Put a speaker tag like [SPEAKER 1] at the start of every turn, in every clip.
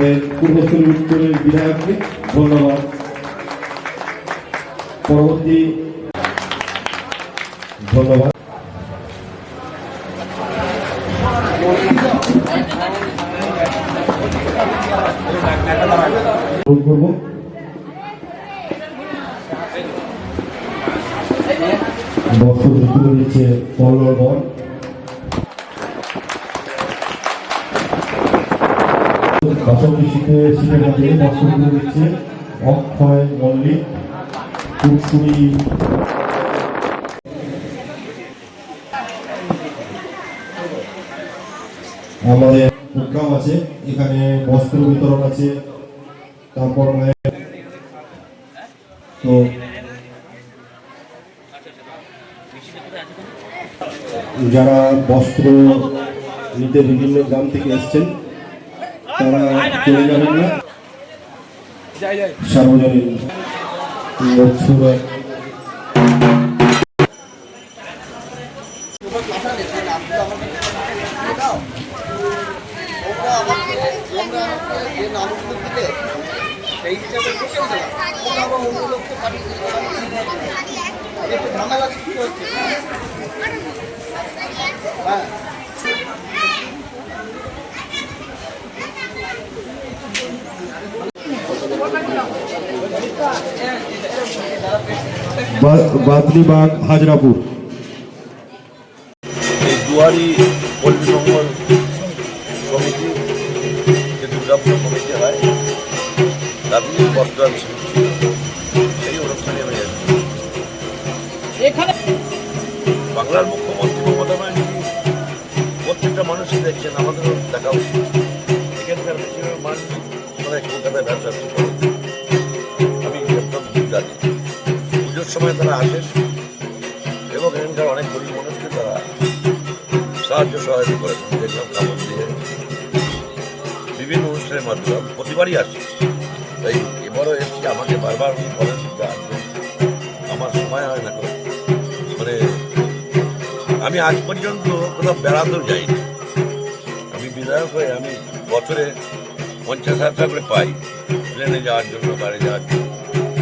[SPEAKER 1] আমাদের পূর্বস্থলী উত্তরের বিধায়ককে ধন্যবাদ। পরবর্তী ধন্যবাদ। করব। বস্ত্র দিচ্ছে পল্লব অক্ষয় আমাদের প্রোগ্রাম আছে, এখানে বস্ত্র বিতরণ আছে, তারপর তো যারা বস্ত্র নিতে বিভিন্ন গ্রাম থেকে এসছেন তারা চলে যাবেন না। সার্বজনীন
[SPEAKER 2] সেই হিসাবে অন্য লোককে পাঠিয়ে ঝামেলা সৃষ্টি হচ্ছে হ্যাঁ
[SPEAKER 1] বাদলিবাগ হাজরাপুর।
[SPEAKER 3] এই দুয়ারি কমিটি যে দুর্গাপুর কমিটি হয় সেই অনুষ্ঠানে আমি বাংলার মুখ্যমন্ত্রী মমতা ব্যানার্জি প্রত্যেকটা মানুষই দেখছেন আমাদেরও দেখা উচিত। এখানকার বেশিরভাগ মানুষ সবাই কলকাতায় ব্যবসা শুরু করে আমি একদম জানি। পুজোর সময় তারা আসেন এবং এখানকার অনেক গরিব মানুষকে তারা সাহায্য সহায়তা করেন দেখলাম কাপড় দিয়ে বিভিন্ন অনুষ্ঠানের মাধ্যমে প্রতিবারই আসছি তাই এবারও এসছি। আমাকে বারবার উনি বলেন। আমার সময় হয় না করে। মানে আমি আজ পর্যন্ত কোথাও বেড়াতেও যাইনি। আমি বিধায়ক হয়ে আমি বছরে পঞ্চাশ হাজার টাকা করে পাই। প্লেনে যাওয়ার জন্য, গাড়ি যাওয়ার জন্য।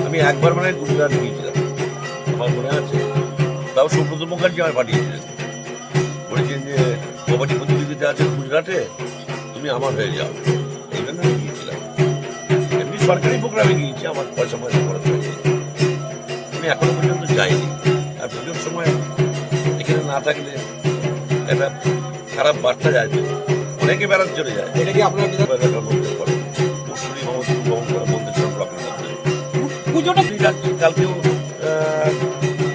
[SPEAKER 3] আমি একবার মানে গুজরাট গিয়েছিলাম। আমার মনে আছে। তাও সুব্রত মুখার্জি আমার পাঠিয়েছিলেন। বলেছেন যে কবাডি প্রতিযোগিতা আছে গুজরাটে, তুমি আমার হয়ে যাও। এই জন্য আমি গিয়েছিলাম। এমনি সরকারি প্রোগ্রামে গিয়েছি, আমার পয়সা পয়সা খরচ হয়েছে আমি এখনও পর্যন্ত যাইনি। আর পুজোর সময় এখানে না থাকলে একটা খারাপ বার্তা যায়। তো বেড়াতে চলে যায়।
[SPEAKER 2] এটা কি আপনার বিধান
[SPEAKER 3] এলাকার মধ্যে করে মুসলিম মহম্মদ গ্রহণ করে মন্দির ব্লকের মধ্যে
[SPEAKER 2] পুজোটা
[SPEAKER 3] আমি কালকেও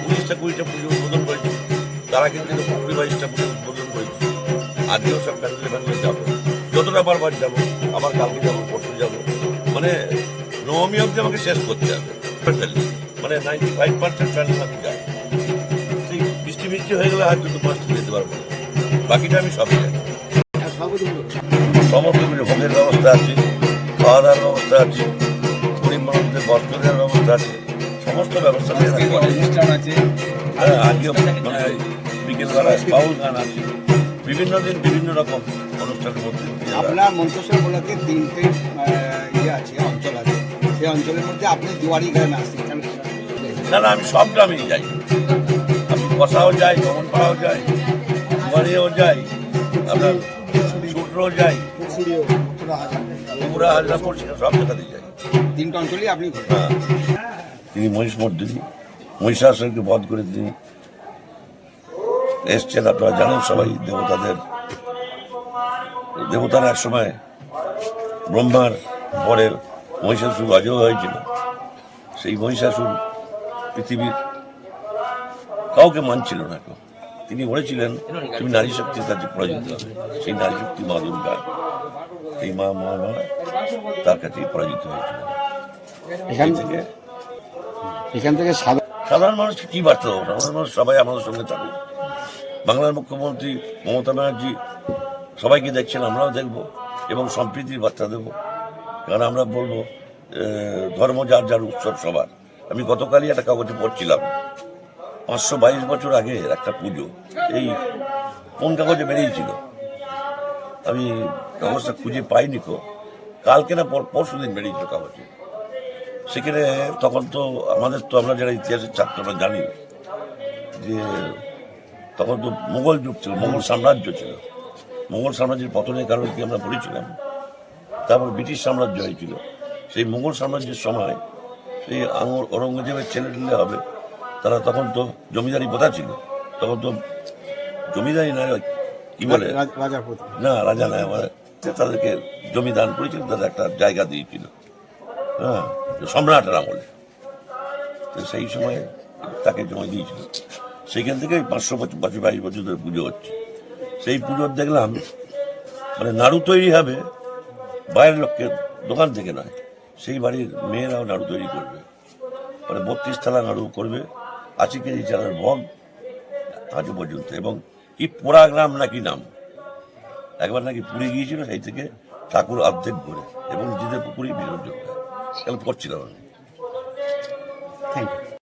[SPEAKER 3] উনিশটা কুড়িটা পুজো উদ্বোধন করেছি। তারা কিন্তু কুড়ি বাইশটা পুজো উদ্বোধন করেছি। আজকেও সব যাব। যতটা বারবার যাব আবার কালকে যাব পরশু যাব। মানে নবমী অব্দি আমাকে শেষ করতে হবে। মানে নাইনটি ফাইভ পার্সেন্ট প্যান্ডেল আমি যাই। সেই বৃষ্টি বৃষ্টি হয়ে গেলে হয়তো দু পাঁচটা যেতে পারব না। বাকিটা আমি সবই জানি। সমস্ত কিছু ভোগের ব্যবস্থা আছে খাওয়া দাওয়ার ব্যবস্থা আছে গরিব মানুষদের বস্ত্র দেওয়ার ব্যবস্থা আছে সমস্ত ব্যবস্থা।
[SPEAKER 2] অনুষ্ঠান আছে?
[SPEAKER 3] হ্যাঁ, আজকেও মানে বিকেলবেলায় বাউল গান আছে। বিভিন্ন দিন বিভিন্ন রকম দিয়ে যাওয়া।
[SPEAKER 2] আপনার মন্তেশ্বর ব্লকে তিনটে ইয়ে আছে অঞ্চল আছে। সেই অঞ্চলের মধ্যে আপনি দুয়ারি গ্রামে আসছেন
[SPEAKER 3] না না আমি সব গ্রামেই যাই। আমি কষাও যাই কমনপাড়াও যাই দুয়ারিয়াও যাই। আপনার যাই পুরা হাজরাপুর সেখানে সব জায়গাতেই যাই
[SPEAKER 2] তিনটে অঞ্চলই আপনি
[SPEAKER 3] হ্যাঁ। তিনি মহিষমর্দিনী মহিষাসুরকে বধ করে তিনি এসছেন আপনারা জানেন সবাই দেবতাদের। দেবতারা এক সময় ব্রহ্মার পরের মহিষাসুর রাজাও হয়েছিল। সেই মহিষাসুর পৃথিবীর কাউকে মানছিল না কেউ। তিনি বলেছিলেন তুমি নারী শক্তির কাছে পরাজিত হবে। সেই নারী শক্তি মা দুর্গা এই মা মা মা তার কাছেই পরাজিত হয়েছিল।
[SPEAKER 2] এখান
[SPEAKER 3] থেকে
[SPEAKER 2] এখান থেকে
[SPEAKER 3] সাধারণ মানুষকে কি বার্তা দেবো? সাধারণ মানুষ সবাই আমাদের সঙ্গে থাকুক। বাংলার মুখ্যমন্ত্রী মমতা ব্যানার্জি সবাইকে দেখছেন আমরাও দেখব এবং সম্প্রীতির বার্তা দেব। কারণ আমরা বলব ধর্ম যার যার উৎসব সবার। আমি গতকালই একটা কাগজে পড়ছিলাম। পাঁচশো বাইশ বছর আগে একটা পুজো। এই কোন কাগজে বেরিয়েছিল? আমি কাগজটা খুঁজে পাইনি কো কালকে না পরশু দিন বেরিয়েছিল কাগজে। সেখানে তখন তো আমাদের তো আমরা যারা ইতিহাসের ছাত্ররা জানি যে তখন তো মোগল যুগ ছিল, মোগল সাম্রাজ্য ছিল। মোগল সাম্রাজ্যের পতনের কারণে কি আমরা পড়েছিলাম? তারপর ব্রিটিশ সাম্রাজ্য হয়েছিল। সেই মোগল সাম্রাজ্যের সময় সেই আঙুর ঔরঙ্গজেবের ছেলে হবে। তারা তখন তো জমিদারি প্রথা ছিল। তখন তো জমিদারি না কি বলে? না রাজা নয় আমার তাদেরকে জমি দান করেছিল তাদের একটা জায়গা দিয়েছিল। হ্যাঁ সম্রাটের আমলে তো সেই সময় তাকে জমি দিয়েছিল। সেইখান থেকে পাঁচশো বছর বছর বাইশ বছর ধরে পুজো হচ্ছে। সেই পুজোর দেখলাম মানে নাড়ু তৈরি হবে বাইরের লোককে দোকান থেকে নয় সেই বাড়ির মেয়েরাও নাড়ু তৈরি করবে। মানে বত্রিশ থালা নাড়ু করবে আশি কেজি চালের ভোগ আজও পর্যন্ত। এবং কি পোড়া গ্রাম নাকি নাম? একবার নাকি পুড়ে গিয়েছিল, সেই থেকে ঠাকুর অর্ধেক ঘুরে। এবং নিজেদের পুকুরেই বিসর্জন দেয়। করছিলাম আমি
[SPEAKER 4] থ্যাংক ইউ